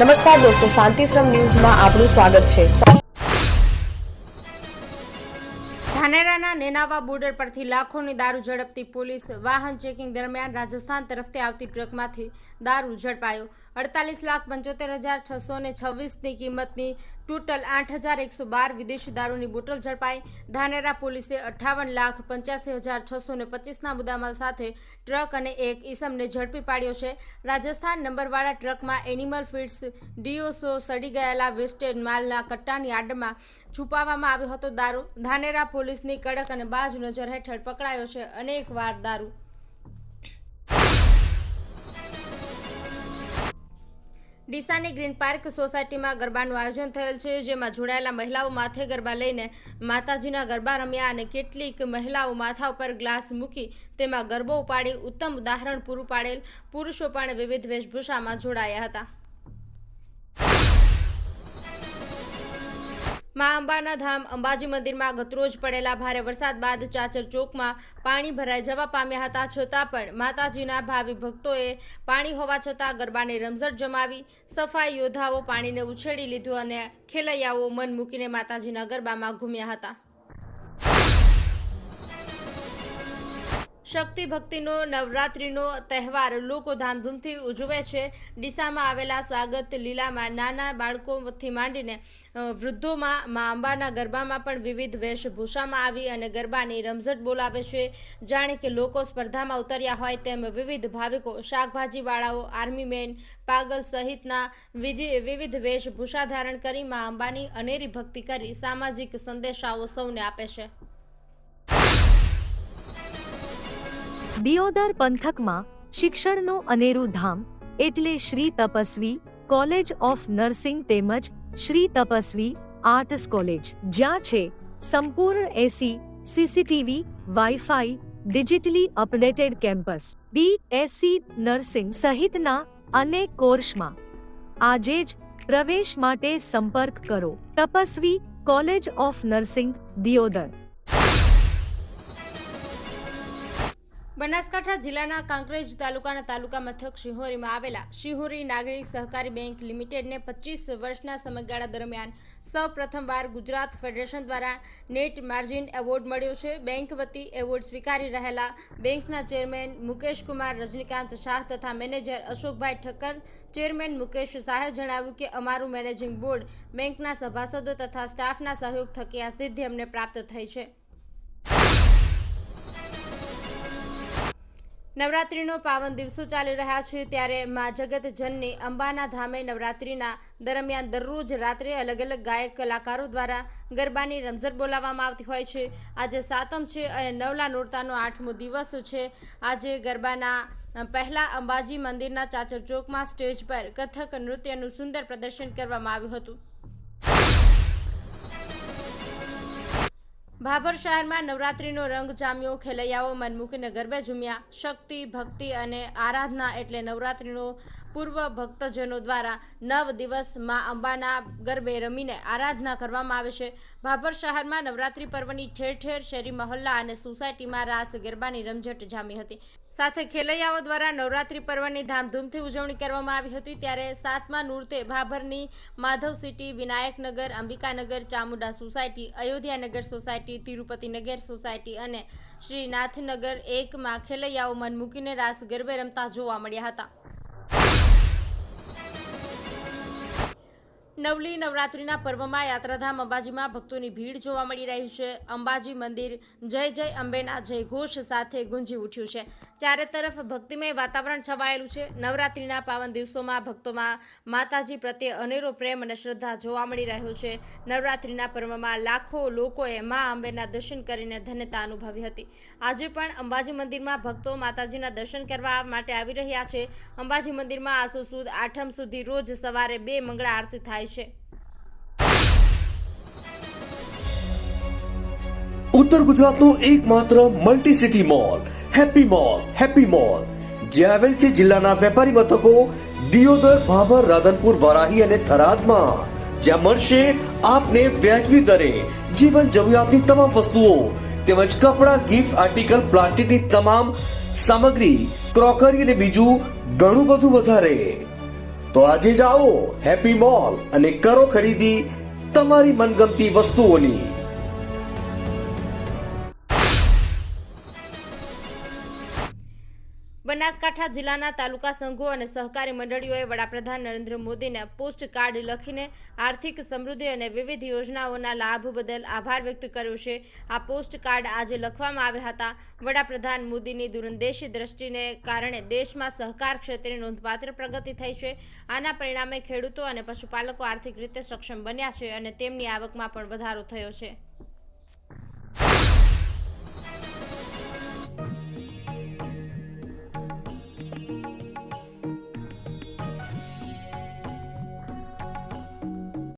નમસ્કાર દોસ્તો શાંતિશ્રમ ન્યૂઝમાં આપનું સ્વાગત છે. ધાનેરાના નેનાવા બોર્ડર પરથી લાખોની દારૂ ઝડપતી પોલીસ વાહન ચેકિંગ દરમિયાન રાજસ્થાન તરફથી આવતી ટ્રકમાંથી દારૂ ઝડપાયો. અડતાલીસ લાખ પંચોતેર હજાર છસો ને છવ્વીસની કિંમતની ટોટલ આઠ હજાર એકસો બાર વિદેશી દારૂની બોટલ ઝડપાઈ. ધાનેરા પોલીસે અઠ્ઠાવન લાખ પંચ્યાસી હજાર છસો ને પચીસના મુદ્દામાલ સાથે ટ્રક અને એક ઈસમને ઝડપી પાડ્યો છે. રાજસ્થાન નંબરવાળા ટ્રકમાં એનિમલ ફીડ્સ ડીઓસો સડી ગયેલા વેસ્ટેડ માલના કટ્ટાની આડમાં છુપાવવામાં આવ્યો હતો દારૂ. ધાનેરા પોલીસની કડક અને બાજ નજર હેઠળ પકડાયો છે. અનેક વાર દારૂ ડીસાની ગ્રીન પાર્ક સોસાયટીમાં ગરબાનું આયોજન થયેલ છે, જેમાં જોડાયેલા મહિલાઓ માથે ગરબા લઈને માતાજીના ગરબા રમ્યા અને કેટલીક મહિલાઓ માથા ઉપર ગ્લાસ મૂકી તેમાં ગરબો ઉપાડી ઉત્તમ ઉદાહરણ પૂરું પાડેલ પુરુષો પણ વિવિધ વેશભૂષામાં જોડાયા હતા. મા અંબાના ધામ અંબાજી મંદિરમાં ગતરોજ પડેલા ભારે વરસાદ બાદ ચાચર ચોકમાં પાણી ભરાઈ જવા પામ્યા હતા. છતાં પણ માતાજીના ભાવિ ભક્તોએ પાણી હોવા છતાં ગરબાને રમઝટ જમાવી સફાઈ યોદ્ધાઓ પાણીને ઉછેડી લીધું અને ખેલૈયાઓ મન મૂકીને માતાજીના ગરબામાં ઘૂમ્યા હતા. શક્તિ ભક્તિનો નવરાત્રિનો તહેવાર લોકો ધામધૂમથી ઉજવે છે. ડીસામાં આવેલા સ્વાગત લીલામાં નાના બાળકોથી માંડીને વૃદ્ધોમાં મા અંબાના ગરબામાં પણ વિવિધ વેશભૂષામાં આવી અને ગરબાની રમઝટ બોલાવે છે. જાણે કે લોકો સ્પર્ધામાં ઉતર્યા હોય તેમ વિવિધ ભાવિકો, શાકભાજીવાળાઓ આર્મીમેન પાગલ સહિતના વિધિ, વિવિધ વેશભૂષા ધારણ કરી મા અંબાની અનેરી ભક્તિ કરી સામાજિક સંદેશાઓ સૌને આપે છે. દિયોદર પંથકમાં શિક્ષણનું અનેરું ધામ એટલે Shri Tapasvi college of nursing તેમજ શ્રી તપસ્વી આર્ટસ કોલેજ, જ્યાં છે સંપૂર્ણ AC, CCTV, WiFi, digitally updated campus B Sc nursing સહિતના અનેક કોર્સમાં. આજે જ પ્રવેશ માટે સંપર્ક કરો. Tapasvi college of nursing, Deodar. Banaskantha જિલ્લાના કાંકરેજ તાલુકાના તાલુકા મથક શિહોરીમાં આવેલા શિહોરી નાગરિક સહકારી બેંક લિમિટેડને પચીસ વર્ષના સમયગાળા દરમિયાન સૌ પ્રથમવાર ગુજરાત ફેડરેશન દ્વારા નેટ માર્જિન એવોર્ડ મળ્યો છે. બેંક વતી એવોર્ડ સ્વીકારી રહેલા બેંકના ચેરમેન મુકેશ કુમાર, રજનીકાંત શાહ તથા મેનેજર અશોકભાઈ ઠક્કર, ચેરમેન મુકેશ શાહે જણાવ્યું કે અમારું મેનેજિંગ બોર્ડ બેંકના સભાસદો તથા સ્ટાફના સહયોગ થકી આ સિદ્ધિ અમને પ્રાપ્ત થઈ છે. નવરાત્રિનો પાવન દિવસો ચાલી રહ્યા છે ત્યારે મા જગતજનની અંબાના ધામે નવરાત્રિના દરમિયાન દરરોજ રાત્રે અલગ અલગ ગાયક કલાકારો દ્વારા ગરબાની રમઝટ બોલાવવામાં આવતી હોય છે. આજે સાતમ છે અને નવલા નોરતાનો આઠમો દિવસ છે. આજે ગરબાના પહેલાં અંબાજી મંદિરના ચાચર ચોકમાં સ્ટેજ પર કથક નૃત્યનું સુંદર પ્રદર્શન કરવામાં આવ્યું હતું. ભાભર શહેરમાં નવરાત્રીનો રંગ જામ્યો. ખેલૈયાઓ મન મૂકીને ગરબે ઝૂમ્યા. શક્તિ, ભક્તિ અને આરાધના એટલે નવરાત્રીનો પૂર્વ ભક્તજનો દ્વારા નવ દિવસમાં અંબાના ગરબે રમીને આરાધના કરવામાં આવે છે. ભાભર શહેરમાં નવરાત્રી પર્વની ઠેર ઠેર શેરી મહોલ્લા અને સોસાયટીમાં રાસ ગરબાની રમઝટ જામી હતી. સાથે ખેલૈયાઓ દ્વારા નવરાત્રી પર્વની ધામધૂમથી ઉજવણી કરવામાં આવી હતી. ત્યારે સાતમા નૂરતે ભાભરની Madhav city, Vinayaknagar, Ambikanagar, Chamunda society, Ayodhyanagar society Tirupatinagar society અને શ્રીનાથનગર એકમાં ખેલૈયાઓ મન મૂકીને રાસ ગરબે રમતા જોવા મળ્યા હતા. નવલી નવરાત્રિના પર્વમાં યાત્રાધામ અંબાજીમાં ભક્તોની ભીડ જોવા મળી રહી છે. અંબાજી મંદિર જય જય અંબેના જયઘોષ સાથે ગુંજી ઉઠ્યું છે. ચારે તરફ ભક્તિમય વાતાવરણ છવાયેલું છે. નવરાત્રિના પાવન દિવસોમાં ભક્તોમાં માતાજી પ્રત્યે અનેરો પ્રેમ અને શ્રદ્ધા જોવા મળી રહ્યો છે. નવરાત્રિના પર્વમાં લાખો લોકોએ મા અંબેના દર્શન કરીને ધન્યતા અનુભવી હતી. આજે પણ અંબાજી મંદિરમાં ભક્તો માતાજીના દર્શન કરવા માટે આવી રહ્યા છે. અંબાજી મંદિરમાં આસો સુદ આઠમ સુધી રોજ સવારે બે મંગળા આરતી થાય છે. ઉત્તર ગુજરાતનું એકમાત્ર multi city mall happy mall happy mall જે આવેલ છે જિલ્લાના વેપારી મથકો દિયોદર, ભાભર, રાધનપુર, વરાહી અને થરાદમાં. જ્યાં મળશે આપને વ્યાજબી દરે, જીવન જરૂરિયાતની તમામ વસ્તુઓ, તેમજ કપડાં ગિફ્ટ આર્ટિકલ પ્લાસ્ટિકની તમામ સામગ્રી ક્રોકરી અને બીજું ઘણું બધું વધારે. તો આજે જ આવો હેપી મોલ અને કરો ખરીદી તમારી મનગમતી વસ્તુઓની. બનાસકાંઠા જિલ્લાના તાલુકા સંઘો અને સહકારી મંડળીઓએ વડાપ્રધાન નરેન્દ્ર મોદીને પોસ્ટ કાર્ડ લખીને આર્થિક સમૃદ્ધિ અને વિવિધ યોજનાઓના લાભ બદલ આભાર વ્યક્ત કર્યો છે. આ પોસ્ટકાર્ડ આજે લખવામાં આવ્યા હતા. વડાપ્રધાન મોદીની દૂરંદેશી દ્રષ્ટિને કારણે દેશમાં સહકાર ક્ષેત્રે નોંધપાત્ર પ્રગતિ થઈ છે. આના પરિણામે ખેડૂતો અને પશુપાલકો આર્થિક રીતે સક્ષમ બન્યા છે અને તેમની આવકમાં પણ વધારો થયો છે.